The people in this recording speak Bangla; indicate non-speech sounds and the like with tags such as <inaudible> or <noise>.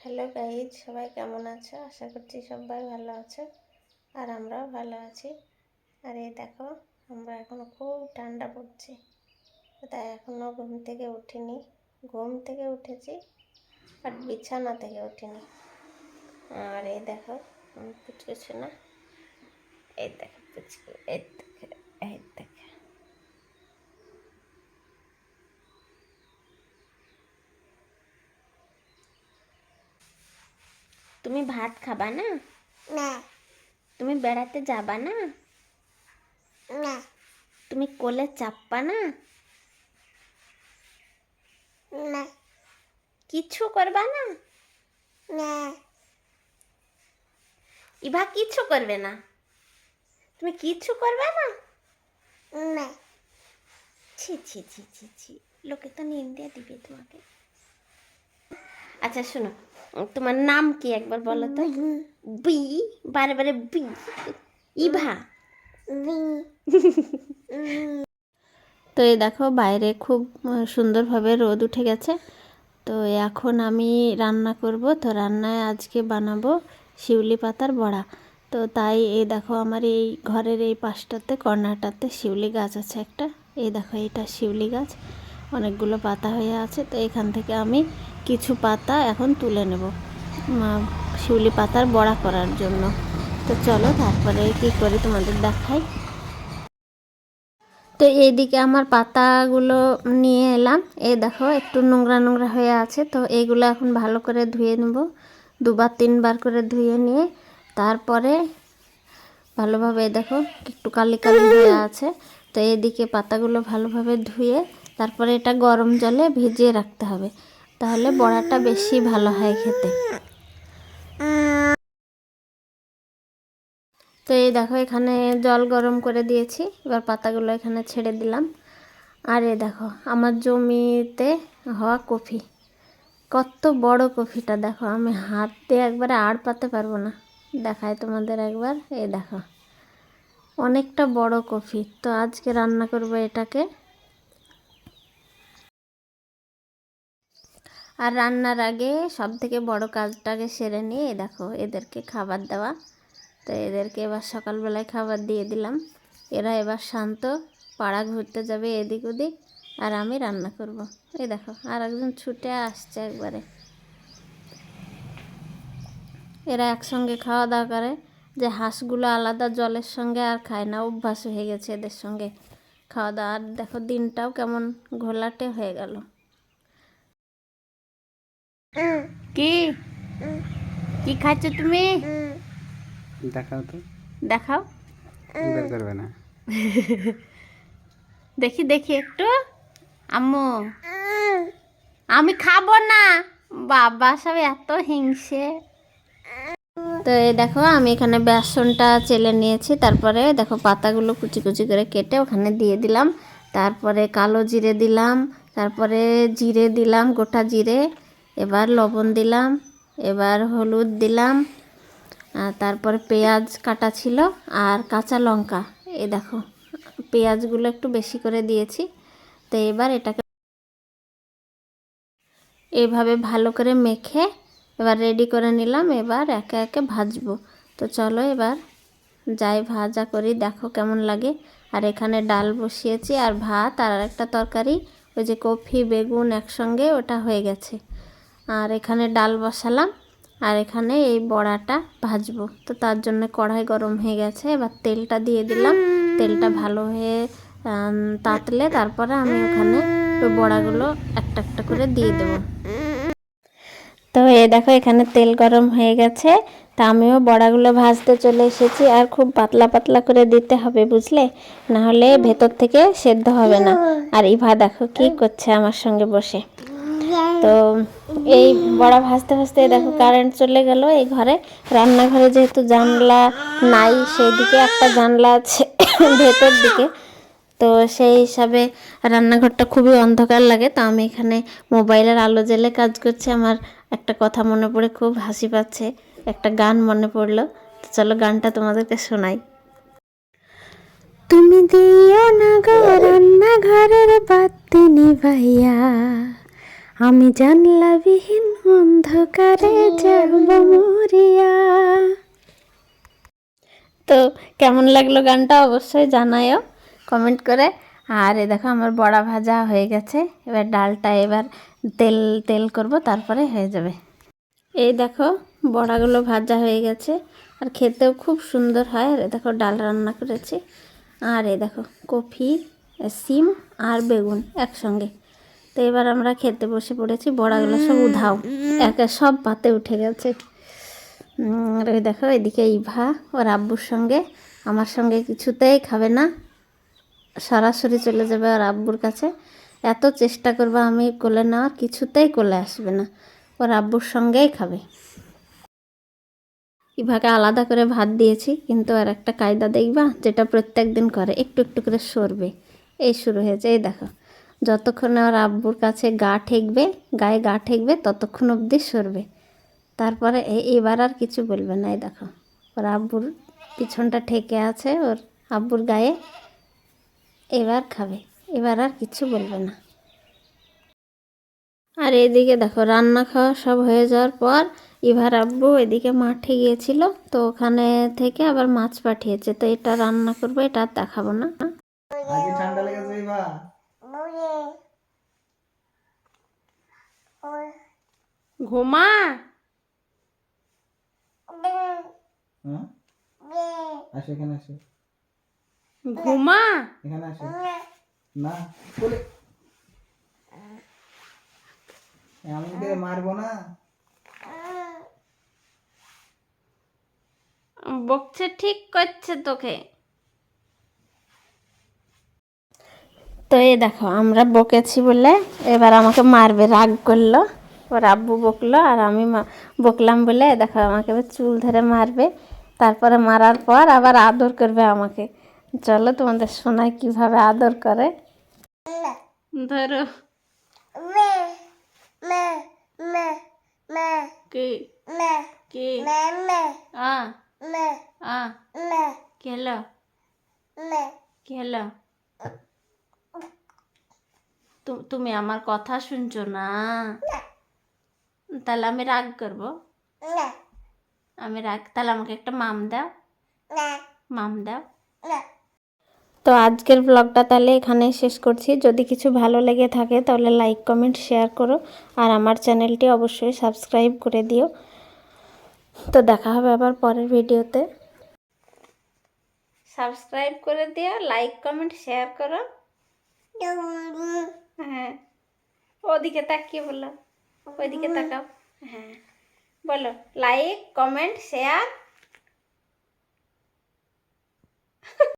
হ্যালো গাইজ সবাই কেমন আছো? আশা করছি সবাই ভালো আছো আর আমরাও ভালো আছি। আর এই দেখো, আমরা এখনও খুব ঠান্ডা পড়ছে। তাই এখনও ঘুম থেকে উঠিনি। ঘুম থেকে উঠেছি আর বিছানা থেকে উঠিনি। আর এই দেখো পুচকুছি না। এই দেখো এই দেখো, এই দেখো তুমি ভাত খাবা না? না। তুমি বেড়াতে যাবা না? না। তুমি কোলে চাপবা না? না। কিছু করবা না? না। ইভা কিছু করবে না? তুমি কিছু করবে না? না। ছি ছি ছি ছি ছি। লোকে তো নিন্দে দিবে তোমাকে। আচ্ছা শোনো। তোমার নাম কি একবার বলো তো? বি বারে বারে বি ইভা। <laughs> তো এই দেখো বাইরে খুব সুন্দরভাবে রোদ উঠে গেছে। তো এখন আমি রান্না করব। তো রান্নায় আজকে বানাবো শিউলি পাতার বড়া। তো তাই এই দেখো আমার এই ঘরের এই পাশটাতে কর্নারটাতে শিউলি গাছ আছে একটা। এই দেখো এটা শিউলি গাছ। অনেকগুলো পাতা হয়ে আছে। তো এখান থেকে আমি কিছু পাতা এখন তুলে নেব। শিউলি পাতার বড়া করার জন্য। তো চলো তারপরে কি করি তোমাদের দেখাই। তো এইদিকে আমার পাতাগুলো নিয়ে এলাম। এই দেখো, একটু নোংরা নোংরা হয়ে আছে। তো এইগুলো এখন ভালো করে ধুয়ে নেব। দুবার, তিনবার করে ধুয়ে নিয়ে তারপরে ভালোভাবে দেখো, একটু কালি কালি হয়ে আছে। তো এইদিকে পাতাগুলো ভালোভাবে ধুয়ে তারপরে এটা গরম জলে ভিজিয়ে রাখতে হবে। তাহলে বড়াটা বেশি ভালো হয় খেতে। তো এই দেখো, এখানে জল গরম করে দিয়েছি। এবার পাতাগুলো এখানে ছেড়ে দিলাম। আর এ দেখো, আমার জমিতে হওয়া কফি। কত বড় কফিটা, দেখো, আমি হাত দিয়ে একবারে আড় পাতে পারব না। দেখায় তোমাদের একবার, এই দেখো। অনেকটা বড় কফি। তো আজকে রান্না করব এটাকে। আর রান্নার আগে সব থেকে বড় কাজটাকে সেরে নিয়ে দেখো এদেরকে খাবার দেওয়া। তো এদেরকে এবার সকালবেলায় খাবার দিয়ে দিলাম। এরা এবার শান্ত, পাড়া ঘুরতে যাবে এদিক ওদিক, আর আমি রান্না করব। এই দেখো, আর একজন ছুটে আসছে একবারে। এরা একসঙ্গে খাওয়া দাওয়া করে, যে হাঁসগুলো আলাদা জলের সঙ্গে আর খায় না, অভ্যাস হয়ে গেছে এদের সঙ্গে খাওয়া দাওয়া। আর দেখো দিনটাও কেমন ঘোলাটে হয়ে গেল। কি? কি খাচ্ছ তুমি? দেখাও তো। দেখাও। বের করবে না। দেখি দেখি একটু। আম্মু। আমি খাব না। বাবা সব এত হিংসে। তো এই দেখো আমি এখানে বেসনটা চেলে নিয়েছি। তারপরে দেখো পাতাগুলো কুচি কুচি করে কেটে ওখানে দিয়ে দিলাম। তারপরে কালো জিরে দিলাম। তারপরে জিরে দিলাম গোটা জিরে। এবার লবণ দিলাম, এবার হলুদ দিলাম তারপরে পেঁয়াজ কাটা ছিল আর কাঁচা লঙ্কা। এই দেখো, পেঁয়াজগুলো একটু বেশি করে দিয়েছি, তো এবার এটাকে এইভাবে ভালো করে মেখে এবার রেডি করে নিলাম, এবার একে একে ভাজবো। তো চলো এবার যাই ভাজা করি, দেখো কেমন লাগে। আর এখানে ডাল বসিয়েছি আর ভাত আর একটা তরকারি, ওই যে কফি, বেগুন একসঙ্গে, ওটা হয়ে গেছে। আর এখানে ডাল বসালাম, আর এখানে এই বড়াটা ভাজবো। তো তার জন্য কড়াই গরম হয়ে গেছে, এবার তেলটা দিয়ে দিলাম। তেলটা ভালো হয়ে তাতলে তারপরে আমি ওখানে ওই বড়াগুলো একটা একটা করে দিয়ে দেবো। তো এ দেখো এখানে তেল গরম হয়ে গেছে, তা আমিও বড়াগুলো ভাজতে চলে এসেছি, আর খুব পাতলা পাতলা করে দিতে হবে বুঝলে? না হলে ভেতর থেকে সেদ্ধ হবে না। আর ইভা দেখো কি করছে আমার সঙ্গে বসে। তো এই বড়া ভাজতে ভাজতে দেখো কারেন্ট চলে গেল এই ঘরে। রান্নাঘরে যেহেতু জানলা নাই সেই দিকে একটা জানলা আছে ভেতর দিকে। তো সেই হিসাবে রান্নাঘরটা খুবই অন্ধকার লাগে, তো আমি এখানে মোবাইলের আলো জ্বেলে কাজ করছি। আমার একটা কথা মনে পড়ে, খুব হাসি পাচ্ছে। একটা গান মনে পড়ল। তো চলো গানটা তোমাদেরকে শোনাই। তুমি দিও না গো রান্নাঘরের বাতি নিভাইয়া আমি জানলাবিহীন অন্ধকারে যাব মরিয়া। তো কেমন লাগল গানটা অবশ্যই জানায়ও কমেন্ট করে। আর এ দেখো আমার বড়া ভাজা হয়ে গেছে, এবার ডালটা এবার তেল তেল করব, তারপরে হয়ে যাবে। এই দেখো বড়াগুলো ভাজা হয়ে গেছে, আর খেতেও খুব সুন্দর হয়। আর এ দেখো ডাল রান্না করেছি। আর এই দেখো কফি, সিম আর বেগুন একসঙ্গে। এবার আমরা খেতে বসে পড়েছি বড়াগুলো সব উধাও। একে সব পাতে উঠে গেছে। আর ওই দেখো এদিকে ইভা ওর আব্বুর সঙ্গে। আমার সঙ্গে কিছুতেই খাবে না। সরাসরি চলে যাবে ওর আব্বুর কাছে। এত চেষ্টা করবে আমি কোলে নেওয়ার কিছুতেই কোলে আসবে না। ওর আব্বুর সঙ্গেই খাবে। ইভাকে আলাদা করে ভাত দিয়েছি কিন্তু আর একটা কায়দা দেখবা যেটা প্রত্যেক দিন করে একটু একটু করে সরবে। এই শুরু হয়েছে এই দেখো। যতক্ষণ ওর আব্বুর কাছে গা ঠেকবে, গায়ে গা ঠেকবে, ততক্ষণ অবধি সরবে। তারপরে এবার আর কিছু বলবে না, এই দেখো। ওর আব্বুর পিছনটা ঠেকে আছে, ওর আব্বুর গায়ে। এবার খাবে, এবার আর কিছু বলবে না। আর এদিকে দেখো, রান্না খাওয়া সব হয়ে যাওয়ার পর ইভার আব্বু এদিকে মাঠে গিয়েছিল, তো ওখানে থেকে আবার মাছ পাঠিয়েছে। তো এটা রান্না করব, এটা আর দেখাবো না। ঠান্ডা লেগেছে ঘুমা। হ্যাঁ? বে আসো এখানে আসো। ঘুমা। এখানে আসো। না না বলে আমি মারবো না? বকছে ঠিক করছে তোকে। তো এই দেখো আমরা বকেছি বলে এবার আমাকে মারবে রাগ করল। ওর আব্বু বকলো আর আমি মা- বকলাম বলে দেখো আমাকে চুল ধরে মারবে। তারপরে মারার পর আবার আদর করবে আমাকে। চলো তোমাদের শোনায় কীভাবে আদর করে। ধরো। মে মে মে মে কি? কি? মে মে আ। আ। মে কি হলো মে। কি হলো তু- তুমি আমার কথা শুনছো না? তাহলে আমি রাগ করব। আমি রাগ তাহলে আমাকে একটা মাম দাও। মাম দাও। তো আজকের ব্লগটা তাহলে এখানে শেষ করছি। যদি কিছু ভালো লেগে থাকে তাহলে লাইক কমেন্ট শেয়ার করো। আর আমার চ্যানেলটি অবশ্যই সাবস্ক্রাইব করে দিও। তো দেখা হবে আবার পরের ভিডিওতে। সাবস্ক্রাইব করে দিও লাইক কমেন্ট শেয়ার করো। হ্যাঁ। ওদিকে তাকিয়ে বলো ওইদিকে তাকাও। হ্যাঁ। বলো লাইক কমেন্ট শেয়ার